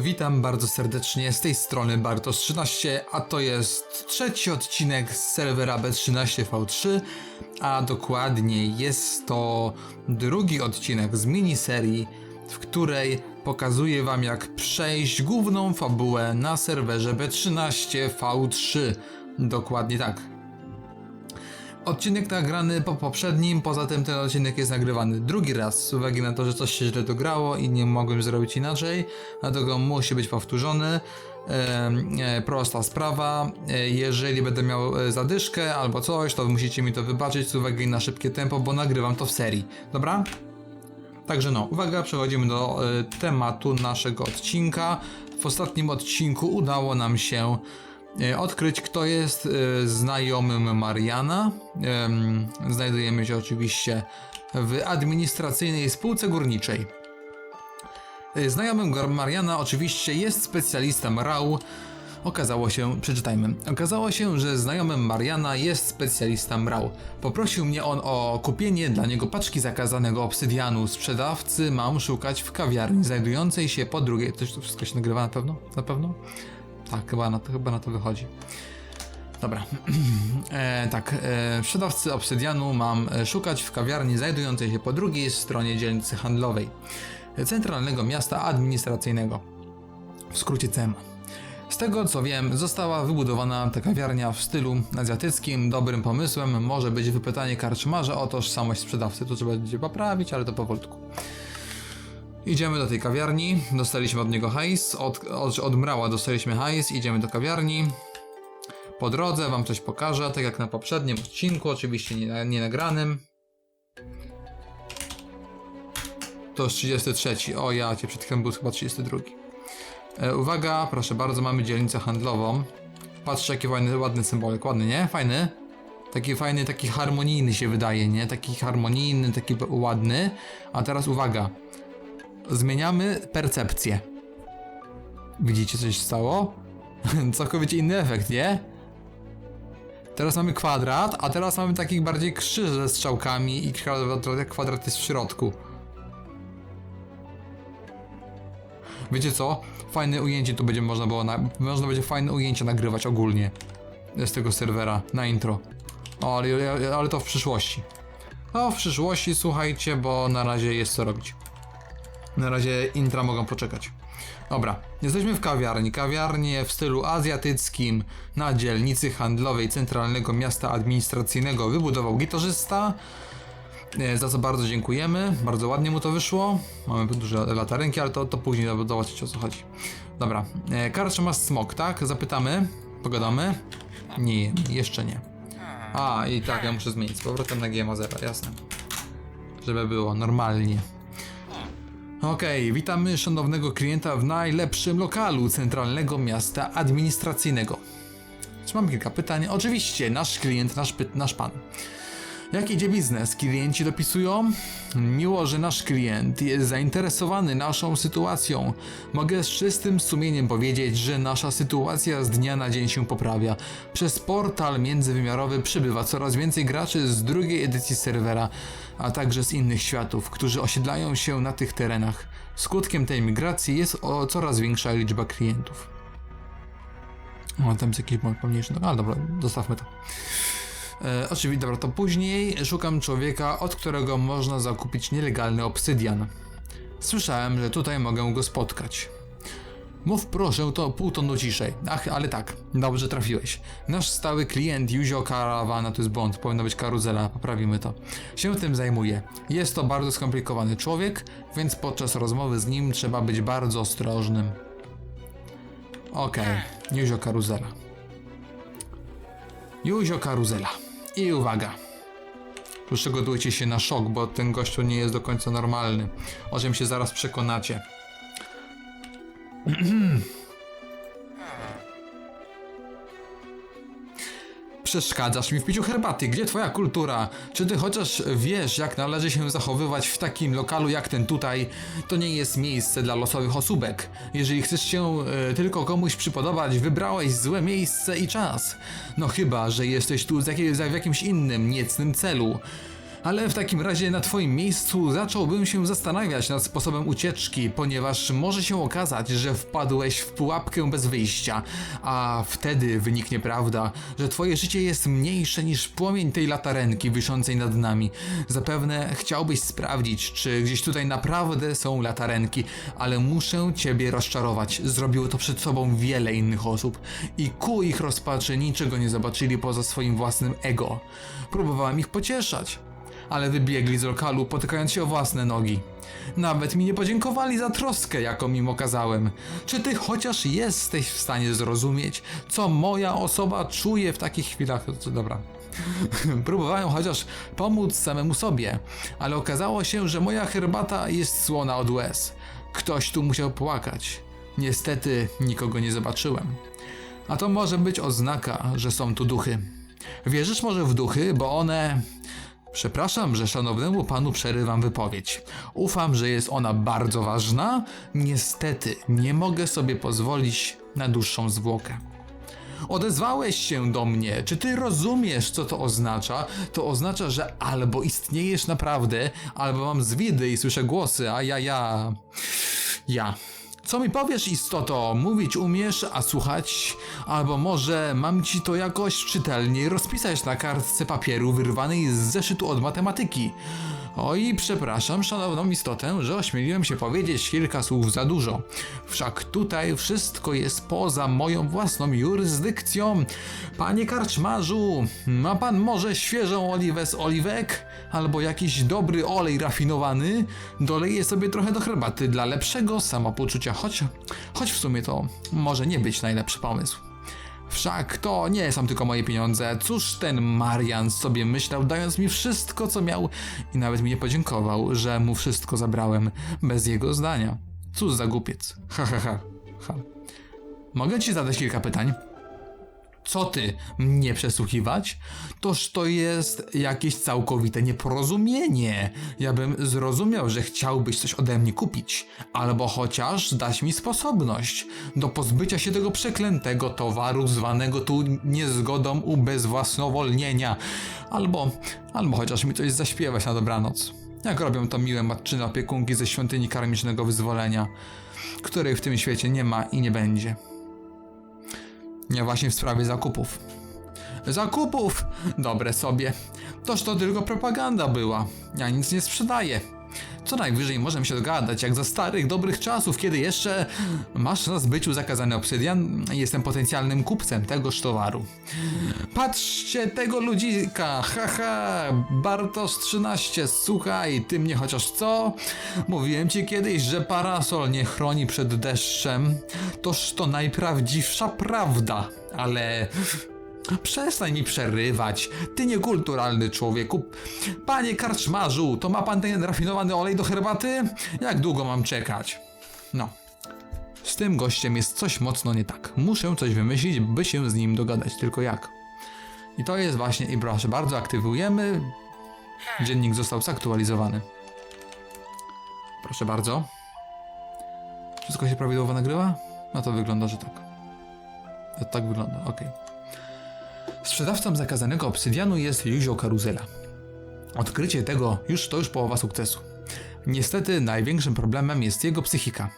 Witam bardzo serdecznie z tej strony Bartosz13, a to jest trzeci odcinek z serwera B13V3, a dokładnie jest to drugi odcinek z miniserii, w której pokazuję wam jak przejść główną fabułę na serwerze B13V3. Dokładnie tak. Odcinek nagrany po poprzednim, poza tym ten odcinek jest nagrywany drugi raz z uwagi na to, że coś się źle dograło i nie mogłem zrobić inaczej, dlatego musi być powtórzony. E, prosta sprawa, e, jeżeli będę miał e, zadyszkę albo coś, to musicie mi to wybaczyć z uwagi na szybkie tempo, bo nagrywam to w serii, dobra? Także no, uwaga, przechodzimy do e, tematu naszego odcinka. W ostatnim odcinku udało nam się odkryć, kto jest e, znajomym Mariana. Em, Znajdujemy się oczywiście w administracyjnej spółce górniczej. E, Znajomym Mariana oczywiście jest specjalista RAU. Okazało się, przeczytajmy. Okazało się, że znajomym Mariana jest specjalista MRAU. Poprosił mnie on o kupienie dla niego paczki zakazanego obsydianu. Sprzedawcy mam szukać w kawiarni znajdującej się po drugiej. To wszystko się nagrywa na pewno? Na pewno? Tak, chyba na to, chyba na to wychodzi. Dobra. E, tak, e, sprzedawcy obsydianu mam e, szukać w kawiarni znajdującej się po drugiej stronie dzielnicy handlowej e, centralnego miasta administracyjnego. W skrócie CEMA. Z tego co wiem, została wybudowana ta kawiarnia w stylu azjatyckim. Dobrym pomysłem może być wypytanie karczmarza o tożsamość sprzedawcy. To trzeba będzie poprawić, ale to powolutku. Idziemy do tej kawiarni, dostaliśmy od niego hajs, od, od, od Mrała dostaliśmy hajs, idziemy do kawiarni. Po drodze wam coś pokażę, tak jak na poprzednim odcinku, oczywiście nie, nie nagranym. To jest 33. O ja cię przed chwilą był chyba 32. E, uwaga, proszę bardzo, mamy dzielnicę handlową. Patrzcie, jaki fajny, ładny symbolik, ładny, nie? Fajny? Taki fajny, taki harmonijny się wydaje, nie? Taki harmonijny, taki ładny. A teraz uwaga. Zmieniamy percepcję. Widzicie, coś się stało? Całkowicie inny efekt, nie? Teraz mamy kwadrat, a teraz mamy taki bardziej krzyż ze strzałkami i kwadrat, kwadrat jest w środku. Wiecie co? Fajne ujęcie tu będzie można było, na, można będzie fajne ujęcia nagrywać ogólnie z tego serwera na intro. O, ale, ale to w przyszłości. No, w przyszłości słuchajcie, bo na razie jest co robić. Na razie intra mogą poczekać. Dobra, jesteśmy w kawiarni. Kawiarnię w stylu azjatyckim na dzielnicy handlowej centralnego miasta administracyjnego wybudował gitarzysta. E, Za co bardzo dziękujemy. Bardzo ładnie mu to wyszło. Mamy duże latarenki, ale to, to później zobaczyć o co chodzi. Dobra. E, Karczma Smok, tak? Zapytamy. Pogadamy. Nie, jeszcze nie. A, i tak, ja muszę zmienić z powrotem na GMA 0, jasne. Żeby było normalnie. Okej, witamy szanownego klienta w najlepszym lokalu centralnego miasta administracyjnego. Czy mam kilka pytań? Oczywiście, nasz klient, nasz, nasz pan. Jak idzie biznes? Klienci dopisują? Miło, że nasz klient jest zainteresowany naszą sytuacją. Mogę z czystym sumieniem powiedzieć, że nasza sytuacja z dnia na dzień się poprawia. Przez portal międzywymiarowy przybywa coraz więcej graczy z drugiej edycji serwera, a także z innych światów, którzy osiedlają się na tych terenach. Skutkiem tej migracji jest o coraz większa liczba klientów. O, tam jest jakiś pomniejszy, no ale dobra, zostawmy to. E, oczywiście, dobra, to później szukam człowieka, od którego można zakupić nielegalny obsydian. Słyszałem, że tutaj mogę go spotkać. Mów proszę to pół tonu ciszej. Ach, ale tak, dobrze trafiłeś. Nasz stały klient Juzio Karawana, to jest błąd, powinno być karuzela, poprawimy to. Się tym zajmuje. Jest to bardzo skomplikowany człowiek, więc podczas rozmowy z nim trzeba być bardzo ostrożnym. Okej, Juzio Karuzela. Juzio Karuzela. I uwaga. Przygotujcie się na szok, bo ten gościu nie jest do końca normalny. O czym się zaraz przekonacie. Przeszkadzasz mi w piciu herbaty. Gdzie twoja kultura? Czy ty chociaż wiesz, jak należy się zachowywać w takim lokalu jak ten tutaj? To nie jest miejsce dla losowych osóbek. Jeżeli chcesz się e, tylko komuś przypodobać, wybrałeś złe miejsce i czas. No chyba, że jesteś tu z jakiej, w jakimś innym, niecnym celu. Ale w takim razie na twoim miejscu zacząłbym się zastanawiać nad sposobem ucieczki, ponieważ może się okazać, że wpadłeś w pułapkę bez wyjścia, a wtedy wyniknie prawda, że twoje życie jest mniejsze niż płomień tej latarenki wiszącej nad nami. Zapewne chciałbyś sprawdzić, czy gdzieś tutaj naprawdę są latarenki, ale muszę ciebie rozczarować. Zrobiło to przed sobą wiele innych osób i ku ich rozpaczy niczego nie zobaczyli poza swoim własnym ego. Próbowałem ich pocieszać, ale wybiegli z lokalu, potykając się o własne nogi. Nawet mi nie podziękowali za troskę, jaką im okazałem. Czy ty chociaż jesteś w stanie zrozumieć, co moja osoba czuje w takich chwilach? Dobra. Próbowałem chociaż pomóc samemu sobie, ale okazało się, że moja herbata jest słona od łez. Ktoś tu musiał płakać. Niestety nikogo nie zobaczyłem. A to może być oznaka, że są tu duchy. Wierzysz może w duchy, bo one. Przepraszam, że szanownemu panu przerywam wypowiedź. Ufam, że jest ona bardzo ważna. Niestety nie mogę sobie pozwolić na dłuższą zwłokę. Odezwałeś się do mnie. Czy ty rozumiesz, co to oznacza? To oznacza, że albo istniejesz naprawdę, albo mam zwidy i słyszę głosy, a ja, ja. Ja. Co mi powiesz, istoto? Mówić umiesz, a słuchać? Albo może mam ci to jakoś czytelniej rozpisać na kartce papieru wyrwanej z zeszytu od matematyki? Oj, przepraszam, szanowną istotę, że ośmieliłem się powiedzieć kilka słów za dużo. Wszak tutaj wszystko jest poza moją własną jurysdykcją. Panie karczmarzu, ma pan może świeżą oliwę z oliwek? Albo jakiś dobry olej rafinowany? Doleję sobie trochę do herbaty dla lepszego samopoczucia, choć, choć w sumie to może nie być najlepszy pomysł. Wszak to nie są tylko moje pieniądze. Cóż ten Marian sobie myślał, dając mi wszystko, co miał i nawet mi nie podziękował, że mu wszystko zabrałem bez jego zdania. Cóż za głupiec. Ha, ha, ha. ha. Mogę ci zadać kilka pytań? Co ty, mnie przesłuchiwać? Toż to jest jakieś całkowite nieporozumienie. Ja bym zrozumiał, że chciałbyś coś ode mnie kupić, albo chociaż dać mi sposobność do pozbycia się tego przeklętego towaru zwanego tu niezgodą ubezwłasnowolnienia, albo, albo chociaż mi coś zaśpiewać na dobranoc. Jak robią to miłe matczyny opiekunki ze świątyni karmicznego wyzwolenia, której w tym świecie nie ma i nie będzie. Nie właśnie w sprawie zakupów. Zakupów! Dobre sobie. Toż to tylko propaganda była. Ja nic nie sprzedaję. Co najwyżej możemy się dogadać, jak za starych, dobrych czasów, kiedy jeszcze masz na zbyciu zakazany obsydian, jestem potencjalnym kupcem tegoż towaru. Patrzcie tego ludzika, haha, Bartosz 13, słuchaj, ty mnie chociaż co? Mówiłem ci kiedyś, że parasol nie chroni przed deszczem. Toż to najprawdziwsza prawda, ale Przestań mi przerywać, ty niekulturalny człowieku. Panie karczmarzu, to ma pan ten rafinowany olej do herbaty? Jak długo mam czekać? No. Z tym gościem jest coś mocno nie tak. Muszę coś wymyślić, by się z nim dogadać, tylko jak? I to jest właśnie, i proszę bardzo, aktywujemy. Dziennik został zaktualizowany. Proszę bardzo. Wszystko się prawidłowo nagrywa? No to wygląda, że tak. To tak wygląda, okej. Sprzedawcą zakazanego obsydianu jest Juzio Karuzela. Odkrycie tego już to już połowa sukcesu. Niestety największym problemem jest jego psychika.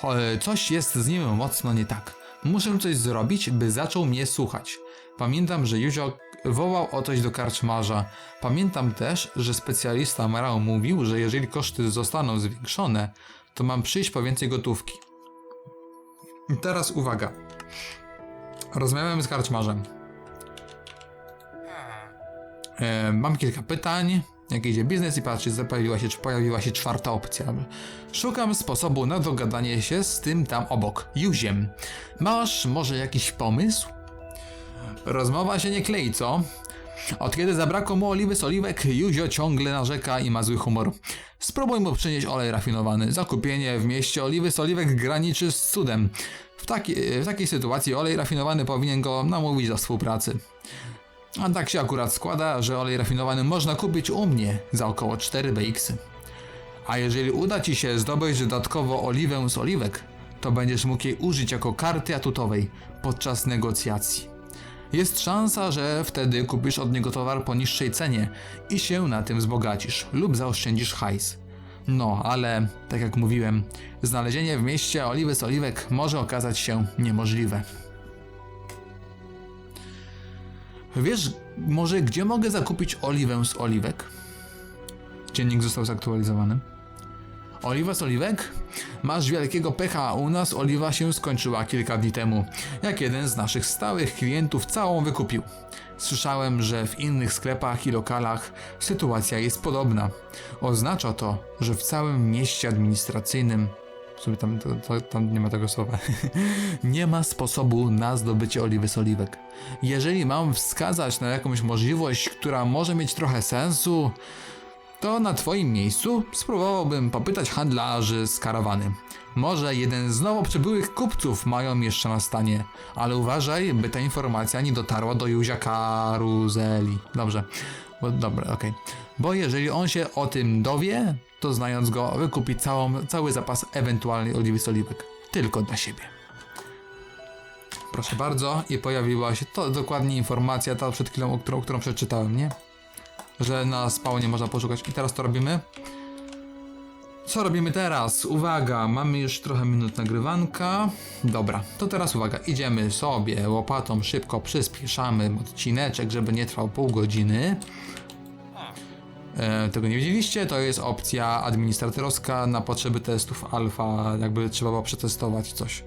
Cho- Coś jest z nim mocno nie tak. Muszę coś zrobić, by zaczął mnie słuchać. Pamiętam, że Juzio wołał o coś do karczmarza. Pamiętam też, że specjalista Marał mówił, że jeżeli koszty zostaną zwiększone, to mam przyjść po więcej gotówki. I teraz uwaga. Rozmawiałem z karczmarzem. E, mam kilka pytań. Jak idzie biznes i patrzę, czy pojawiła się, czy pojawiła się czwarta opcja. Szukam sposobu na dogadanie się z tym tam obok, Juziem. Masz może jakiś pomysł? Rozmowa się nie klei, co? Od kiedy zabrakło mu oliwy z oliwek, Juzio ciągle narzeka i ma zły humor. Spróbuj mu przynieść olej rafinowany. Zakupienie w mieście oliwy z oliwek graniczy z cudem. W, taki, w takiej sytuacji olej rafinowany powinien go namówić do współpracy. A tak się akurat składa, że olej rafinowany można kupić u mnie za około 4 BX. A jeżeli uda Ci się zdobyć dodatkowo oliwę z oliwek, to będziesz mógł jej użyć jako karty atutowej podczas negocjacji. Jest szansa, że wtedy kupisz od niego towar po niższej cenie i się na tym wzbogacisz lub zaoszczędzisz hajs. No, ale tak jak mówiłem, znalezienie w mieście oliwy z oliwek może okazać się niemożliwe. Wiesz, może gdzie mogę zakupić oliwę z oliwek? Dziennik został zaktualizowany. Oliwa z oliwek? Masz wielkiego pecha, u nas oliwa się skończyła kilka dni temu. Jak jeden z naszych stałych klientów całą wykupił. Słyszałem, że w innych sklepach i lokalach sytuacja jest podobna. Oznacza to, że w całym mieście administracyjnym w sumie tam, to, tam nie ma tego słowa. nie ma sposobu na zdobycie oliwy z oliwek. Jeżeli mam wskazać na jakąś możliwość, która może mieć trochę sensu, to na Twoim miejscu spróbowałbym popytać handlarzy z karawany. Może jeden z nowo przybyłych kupców mają jeszcze na stanie, ale uważaj, by ta informacja nie dotarła do Józia Karuzeli. Dobrze, bo, dobra, okej. Bo jeżeli on się o tym dowie, to znając go, wykupi całą, cały zapas ewentualnej oliwy z oliwek. Tylko dla siebie. Proszę bardzo, i pojawiła się to dokładnie informacja, ta przed chwilą, którą, którą przeczytałem, nie? że na spawnie można poszukać. I teraz to robimy. Co robimy teraz? Uwaga, mamy już trochę minut nagrywanka. Dobra, to teraz uwaga, idziemy sobie łopatą szybko przyspieszamy odcineczek, żeby nie trwał pół godziny. E, tego nie wiedzieliście, to jest opcja administratorowska na potrzeby testów alfa, jakby trzeba było przetestować coś.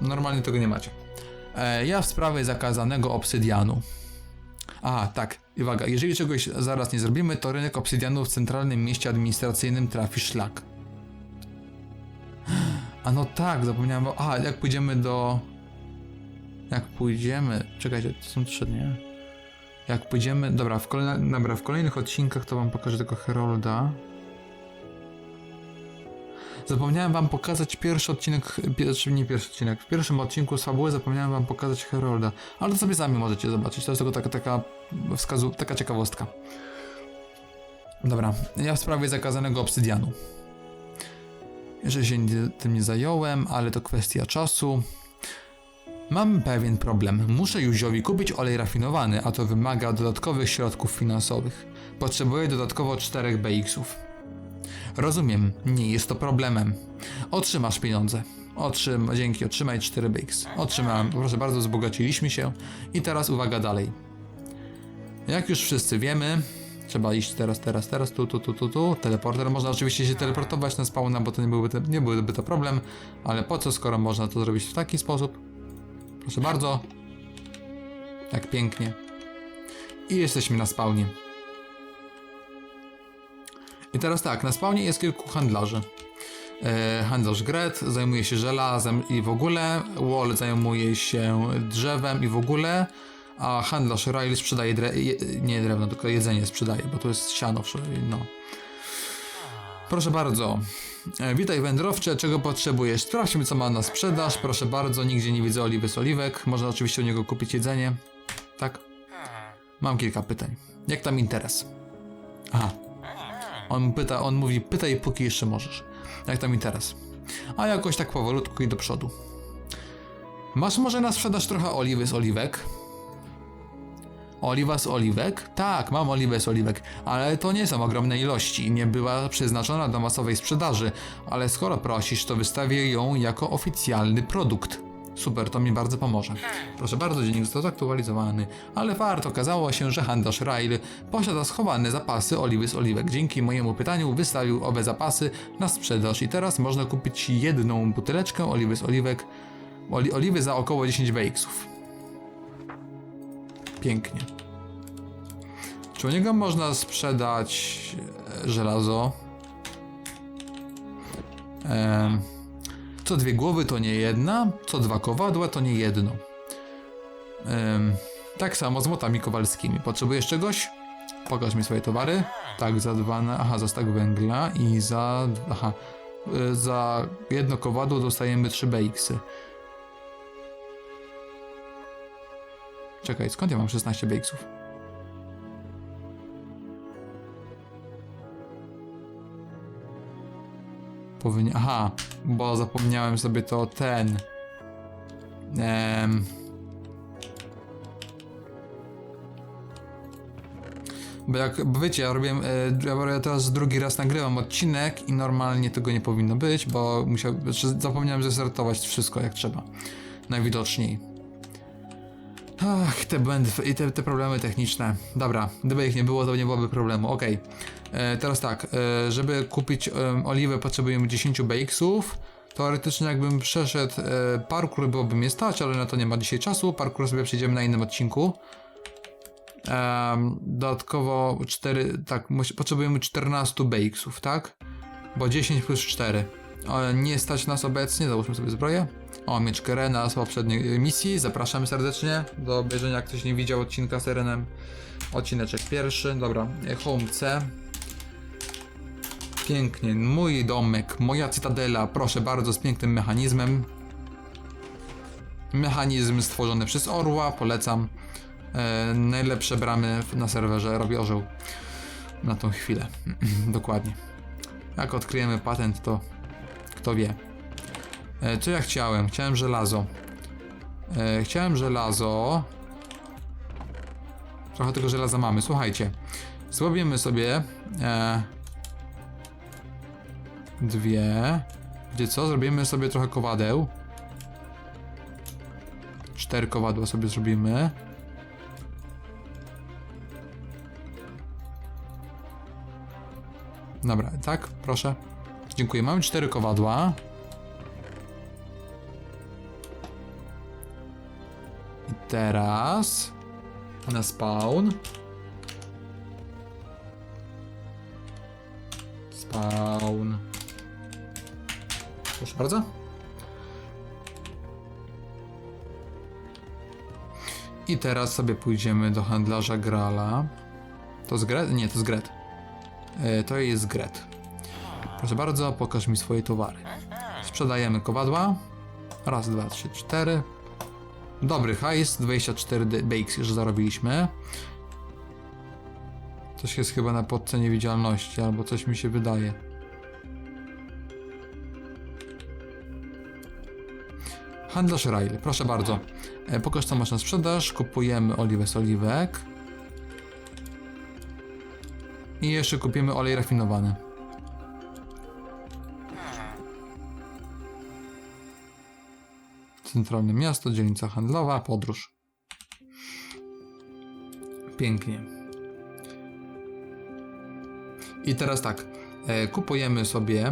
Normalnie tego nie macie. E, ja w sprawie zakazanego obsydianu. A, tak. Uwaga, jeżeli czegoś zaraz nie zrobimy, to rynek obsydianu w centralnym mieście administracyjnym trafi szlak. A no tak, zapomniałem. A, jak pójdziemy do. Jak pójdziemy. Czekajcie, to są trzy dni. Jak pójdziemy. Dobra, w, dobra, w kolejnych odcinkach to wam pokażę tego Herolda. Zapomniałem wam pokazać pierwszy odcinek, pierwszy, nie pierwszy odcinek, w pierwszym odcinku z fabuły zapomniałem wam pokazać Herolda, ale to sobie sami możecie zobaczyć, to jest tylko taka, taka wskazu, taka ciekawostka. Dobra, ja w sprawie zakazanego obsydianu. Jeszcze się tym nie zająłem, ale to kwestia czasu. Mam pewien problem. Muszę Józiowi kupić olej rafinowany, a to wymaga dodatkowych środków finansowych. Potrzebuję dodatkowo 4 BX-ów. Rozumiem, nie jest to problemem. Otrzymasz pieniądze. Otrzym, dzięki, otrzymaj 4 BX. Otrzymałem, proszę bardzo, wzbogaciliśmy się. I teraz uwaga dalej. Jak już wszyscy wiemy, trzeba iść teraz, teraz, teraz, tu, tu, tu, tu, tu. Teleporter, można oczywiście się teleportować na spawna, bo to nie byłby, to, nie byłby to problem, ale po co, skoro można to zrobić w taki sposób? Proszę bardzo. Jak pięknie. I jesteśmy na spawnie. I teraz tak, na spawnie jest kilku handlarzy. E, handlarz Gret zajmuje się żelazem i w ogóle, Wall zajmuje się drzewem i w ogóle, a handlarz Riley sprzedaje dre je, nie drewno, tylko jedzenie sprzedaje, bo to jest siano, no. Proszę bardzo. E, witaj wędrowcze, czego potrzebujesz? Sprawdźmy co ma na sprzedaż, proszę bardzo, nigdzie nie widzę oliwy z oliwek, można oczywiście u niego kupić jedzenie. Tak? Mam kilka pytań. Jak tam interes? Aha, on pyta, on mówi, pytaj póki jeszcze możesz. Jak tam interes? A jakoś tak powolutku i do przodu. Masz może na sprzedaż trochę oliwy z oliwek? Oliwa z oliwek? Tak, mam oliwę z oliwek, ale to nie są ogromne ilości i nie była przeznaczona do masowej sprzedaży, ale skoro prosisz, to wystawię ją jako oficjalny produkt. Super, to mi bardzo pomoże. Proszę bardzo, dziennik został zaktualizowany, ale warto okazało się, że handlarz Rail posiada schowane zapasy oliwy z oliwek. Dzięki mojemu pytaniu wystawił owe zapasy na sprzedaż i teraz można kupić jedną buteleczkę oliwy z oliwek, oli, oliwy za około 10 BX-ów. Pięknie. Czy u niego można sprzedać e, żelazo? Em, co dwie głowy to nie jedna, co dwa kowadła to nie jedno. Em, tak samo z młotami kowalskimi. Potrzebujesz czegoś? Pokaż mi swoje towary. Tak, za dwa, aha, za stak węgla i za, aha, y, za jedno kowadło dostajemy 3 BX-y. Czekaj, skąd ja mam 16 BX-ów? Powinien... Aha, bo zapomniałem sobie to ten... Bo jak, bo wiecie, ja robiłem, e, ja teraz drugi raz nagrywam odcinek i normalnie tego nie powinno być, bo musiał, znaczy zapomniałem zrestartować wszystko jak trzeba, najwidoczniej. Ach, te błędy i te, te problemy techniczne. Dobra, gdyby ich nie było, to nie byłoby problemu. Okej. E, Teraz tak, e, żeby kupić em, oliwę potrzebujemy 10 BX-ów. Teoretycznie jakbym przeszedł e, parkour byłoby mnie stać, ale na to nie ma dzisiaj czasu. Parkour sobie przejdziemy na innym odcinku. Em, dodatkowo 4, tak, potrzebujemy 14 BX-ów, tak? Bo 10 plus 4. O, nie stać nas obecnie, załóżmy sobie zbroję. O, miecz Kerena z poprzedniej misji. Zapraszamy serdecznie do obejrzenia, jak ktoś nie widział odcinka z Erenem. Odcineczek pierwszy, dobra. e, Home C. Pięknie, mój domek, moja cytadela, proszę bardzo, z pięknym mechanizmem. Mechanizm stworzony przez Orła, polecam. E, najlepsze bramy na serwerze robi orzeł. Na tą chwilę. Dokładnie. Jak odkryjemy patent, to kto wie. E, co ja chciałem? Chciałem żelazo. E, chciałem żelazo. Trochę tego żelaza mamy. Słuchajcie. Zrobimy sobie e, dwie. Gdzie co? Zrobimy sobie trochę kowadeł. Cztery kowadła sobie zrobimy. Dobra, tak, proszę. Dziękuję. Mamy cztery kowadła. Teraz na spawn. Spawn. Proszę bardzo. I teraz sobie pójdziemy do handlarza Grala. To z Gret? Nie, to z Gret. E, To jest Gret. Proszę bardzo, pokaż mi swoje towary. Sprzedajemy kowadła. Raz, dwa, trzy, cztery. Dobry hajs, 24 d- BX już zarobiliśmy. Coś jest chyba na podce niewidzialności, albo coś mi się wydaje. Handlarz Rail, proszę bardzo. E, Pokaż co masz na sprzedaż. Kupujemy oliwę z oliwek. I jeszcze kupimy olej rafinowany. Centralne miasto, dzielnica handlowa, podróż. Pięknie. I teraz tak, e, kupujemy sobie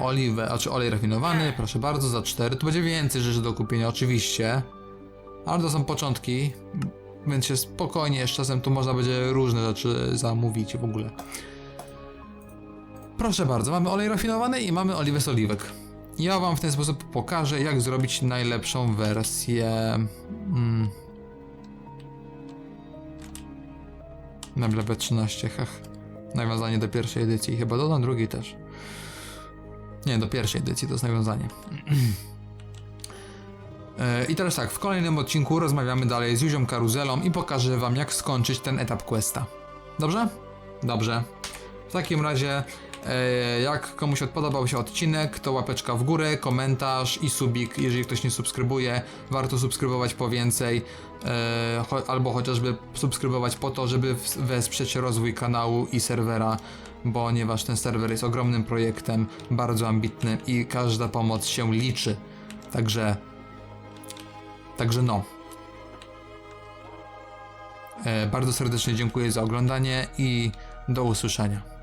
oliwę, znaczy olej rafinowany, proszę bardzo, za 4. Tu będzie więcej rzeczy do kupienia, oczywiście. Ale to są początki, więc się spokojnie, z czasem tu można będzie różne rzeczy zamówić w ogóle. Proszę bardzo, mamy olej rafinowany i mamy oliwę z oliwek. Ja wam w ten sposób pokażę, jak zrobić najlepszą wersję. Mm. Na BB13, hech. Nawiązanie do pierwszej edycji, chyba dodam drugiej też. Nie, do pierwszej edycji to jest nawiązanie. E, I teraz tak, w kolejnym odcinku rozmawiamy dalej z Juzią Karuzelą i pokażę wam jak skończyć ten etap questa. Dobrze? Dobrze. W takim razie, jak komuś podobał się odcinek, to łapeczka w górę, komentarz i subik. Jeżeli ktoś nie subskrybuje, warto subskrybować po więcej, e, albo chociażby subskrybować po to, żeby wesprzeć rozwój kanału i serwera, ponieważ ten serwer jest ogromnym projektem, bardzo ambitnym i każda pomoc się liczy. Także, także no. E, bardzo serdecznie dziękuję za oglądanie i do usłyszenia.